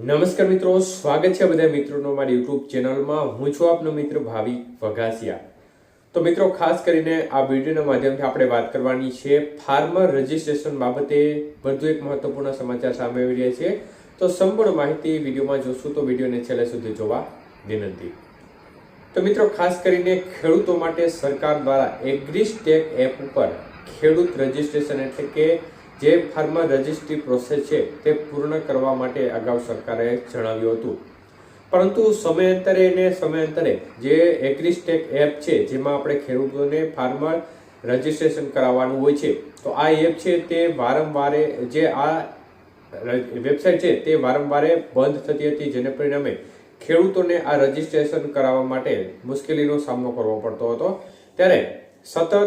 નમસ્કાર મિત્રો, સ્વાગત છે બધા મિત્રોનો મારી યુટ્યુબ ચેનલમાં. હું છું આપનો મિત્ર ભાવિ વઘાસિયા. તો મિત્રો, ખાસ કરીને આ વિડીયોના માધ્યમથી આપણે વાત કરવાની છે ફાર્મર રજિસ્ટ્રેશન બાબતે વધુ એક મહત્વપૂર્ણ સમાચાર સામે આવી રહ્યા છે. તો સંપૂર્ણ માહિતી વિડીયોમાં જોશું તો વિડીયોને છેલ્લે સુધી જોવા વિનંતી. તો મિત્રો, ખાસ કરીને ખેડૂતો માટે સરકાર દ્વારા એગ્રીસ્ટેક એપ ઉપર ખેડૂત રજિસ્ટ્રેશન એટલે કે જે ફાર્મા રજિસ્ટ્રી પ્રોસેસ છે તે પૂર્ણ કરવા માટે અગાઉ સરકારે જણાવ્યું હતું. પરંતુ સમયાંતરે ને સમયાંતરે જે એગ્રીસ્ટેક એપ છે, જેમાં આપણે ખેડૂતોને ફાર્મર રજિસ્ટ્રેશન કરાવવાનું હોય છે, તો આ એપ છે તે વારંવારે જે આ વેબસાઇટ છે તે વારંવારે બંધ થતી હતી, જેને પરિણામે ખેડૂતોને આ રજિસ્ટ્રેશન કરાવવા માટે મુશ્કેલીનો સામનો કરવો પડતો હતો. ત્યારે સતત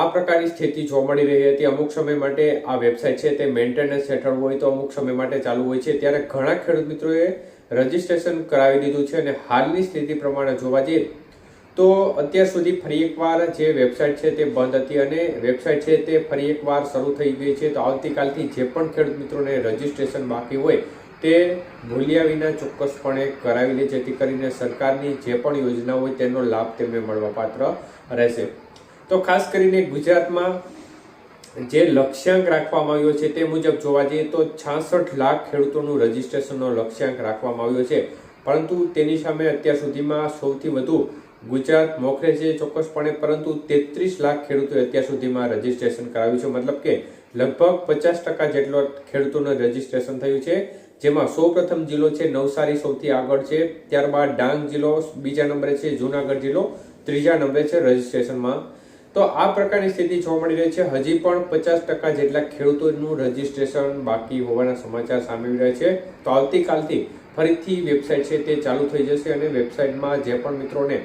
આ પ્રકારની સ્થિતિ જોવા મળી રહી હતી. અમુક સમય માટે આ વેબસાઇટ છે તે મેન્ટેનન્સ હેઠળ હોય તો અમુક સમય માટે ચાલુ હોય છે. ત્યારે ઘણા ખેડૂત મિત્રોએ રજીસ્ટ્રેશન કરાવી દીધું છે અને હાલની સ્થિતિ પ્રમાણે જોવા જઈએ તો અત્યાર સુધી ફરી એકવાર જે વેબસાઇટ છે તે બંધ હતી અને વેબસાઇટ છે તે ફરી એકવાર શરૂ થઈ ગઈ છે. તો આવતીકાલથી જે પણ ખેડૂત મિત્રોને રજીસ્ટ્રેશન બાકી હોય તે ભૂલ્યા વિના ચોક્કસપણે કરાવી લે, જેથી કરીને સરકારની જે પણ યોજના હોય તેનો લાભ તેમને મળવાપાત્ર રહેશે. તો ખાસ કરીને ગુજરાતમાં જે લક્ષ્યાંક રાખવામાં આવ્યો છે તે મુજબ જોવા જઈએ તો છાસઠ લાખ ખેડૂતોનું રજીસ્ટ્રેશનનો લક્ષ્યાંક રાખવામાં આવ્યો છે. પરંતુ તેની સામે અત્યાર સુધીમાં સૌથી વધુ ગુજરાત મોખરે છે ચોક્કસપણે, પરંતુ તેત્રીસ લાખ ખેડૂતોએ અત્યાર સુધીમાં રજીસ્ટ્રેશન કરાવ્યું છે. મતલબ કે લગભગ પચાસ ટકા જેટલો ખેડૂતોનું રજીસ્ટ્રેશન થયું છે, જેમાં સૌ પ્રથમ જિલ્લો છે, નવસારી સૌથી આગળ છે, ત્યારબાદ ડાંગ જિલ્લો, બીજા નંબરે છે, જુનાગઢ જિલ્લો, ત્રીજા નંબરે છે રજીસ્ટ્રેશનમાં તો આ પ્રકારની સ્થિતિ જોવા મળી રહી છે. હજી પણ પચાસ ટકા જેટલા ખેડૂતોનું રજીસ્ટ્રેશન બાકી હોવાના સમાચાર સામે આવી રહ્યા છે. તો આવતીકાલથી ફરીથી વેબસાઇટ છે તે ચાલુ થઈ જશે અને વેબસાઇટમાં જે પણ મિત્રોને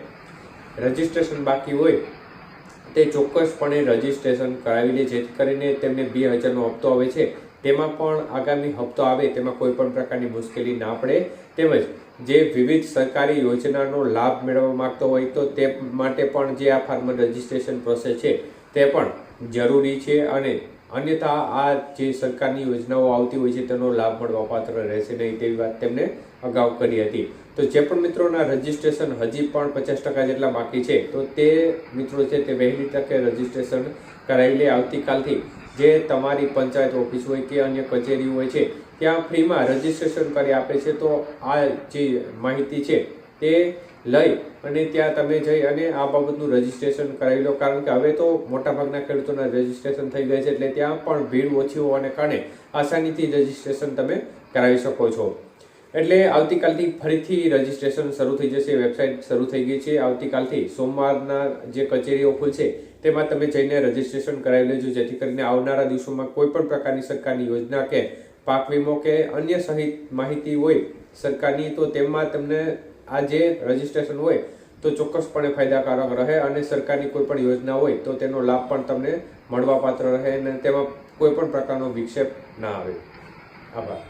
રજીસ્ટ્રેશન બાકી હોય તે ચોક્કસપણે રજીસ્ટ્રેશન કરાવી લે, જેથી કરીને તેમને બે હજારનો હપ્તો આવે છે. તેમાં પણ આગામી હપ્તો આવે તેમાં કોઈ પણ પ્રકારની મુશ્કેલી ના પડે. તેમજ જે વિવિધ સરકારી યોજનાનો લાભ મેળવવા માગતો હોય તો તે માટે પણ જે આ ફાર્મર રજિસ્ટ્રેશન પ્રોસેસ છે, તે પણ જરૂરી છે અને અન્યથા આ જે સરકારની યોજનાઓ આવતી હોય છે, તેનો લાભ મળવા પાત્ર રહેશે નહીં તેવી વાત તેમણે અગાઉ કરી હતી. તો જે પણ મિત્રોના રજિસ્ટ્રેશન હજી પણ પચાસ ટકા જેટલા બાકી છે, તો તે મિત્રો છે તે વહેલી તકે રજિસ્ટ્રેશન કરાવી લે. આવતીકાલથી જે તમારી પંચાયત ઓફિસ હોય કે અન્ય કચેરી હોય છે, ત્યાં ફ્રીમાં રજીસ્ટ્રેશન કરી આપે છે. તો આ જે માહિતી છે તે લઈ અને ત્યાં તમે જઈ અને આ બાબતનું રજીસ્ટ્રેશન કરાવી લો. કારણ કે હવે તો મોટાભાગના ખેડૂતોના રજીસ્ટ્રેશન થઈ ગયા છે એટલે ત્યાં પણ ભીડ ઓછી હોવાને કારણે આસાનીથી રજીસ્ટ્રેશન તમે કરાવી શકો છો. એટલે આવતીકાલથી ફરીથી રજીસ્ટ્રેશન શરૂ થઈ જશે, વેબસાઇટ શરૂ થઈ ગઈ છે. આવતીકાલથી સોમવારના જે કચેરીઓ ખુલશે તેમાં તમે જઈને રજીસ્ટ્રેશન કરાવી લેજો, જેથી કરીને આવનારા દિવસોમાં કોઈ પણ પ્રકારની સરકારની યોજના કે પાક વીમો કે અન્ય સહિત માહિતી હોય સરકારની, તો તેમાં તમને આ જે રજીસ્ટ્રેશન હોય, તો ચોક્કસપણે ફાયદાકારક રહે અને સરકારની કોઈ પણ યોજના હોય, તો તેનો લાભ પણ તમને મળવાપાત્ર રહે અને તેમાં કોઈ પણ પ્રકારનો વિક્ષેપ ના આવે. આભાર.